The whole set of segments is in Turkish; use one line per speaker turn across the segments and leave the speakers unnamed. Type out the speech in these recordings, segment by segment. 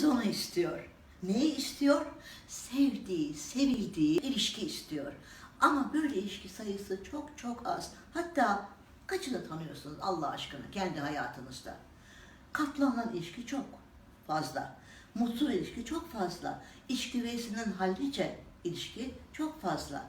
Herkes onu istiyor. Neyi istiyor? Sevdiği, sevildiği ilişki istiyor. Ama böyle ilişki sayısı çok çok az. Hatta kaçını tanıyorsunuz Allah aşkına kendi hayatınızda? Katlanılan ilişki çok fazla. Mutsuz ilişki çok fazla. İş güveysinin hallice ilişki çok fazla.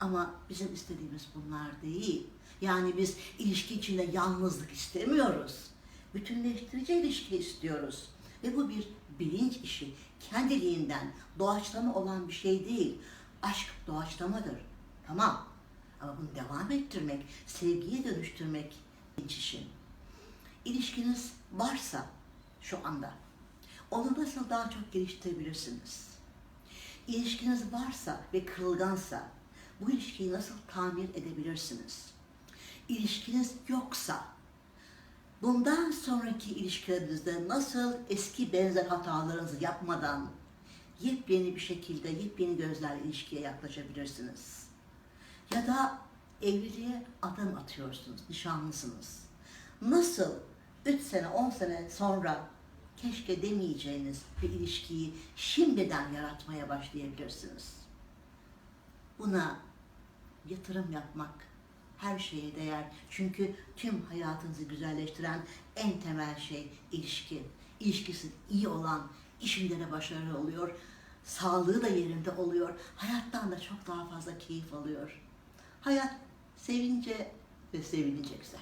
Ama bizim istediğimiz bunlar değil. Yani biz ilişki içinde yalnızlık istemiyoruz. Bütünleştirici ilişki istiyoruz. Ve bu bir bilinç işi. Kendiliğinden doğaçlama olan bir şey değil. Aşk doğaçlamadır. Tamam. Ama bunu devam ettirmek, sevgiye dönüştürmek bilinç işi. İlişkiniz varsa şu anda onu nasıl daha çok geliştirebilirsiniz? İlişkiniz varsa ve kırılgansa bu ilişkiyi nasıl tamir edebilirsiniz? İlişkiniz yoksa bundan sonraki ilişkilerinizde nasıl eski benzer hatalarınızı yapmadan yepyeni bir şekilde yepyeni gözlerle ilişkiye yaklaşabilirsiniz? Ya da evliliğe adım atıyorsunuz, nişanlısınız. Nasıl 3 sene, 10 sene sonra keşke demeyeceğiniz bir ilişkiyi şimdiden yaratmaya başlayabilirsiniz. Buna yatırım yapmak her şeye değer. Çünkü tüm hayatınızı güzelleştiren en temel şey ilişki. İlişkisi iyi olan işinde de başarılı oluyor. Sağlığı da yerinde oluyor. Hayattan da çok daha fazla keyif alıyor. Hayat sevince ve sevilince güzel.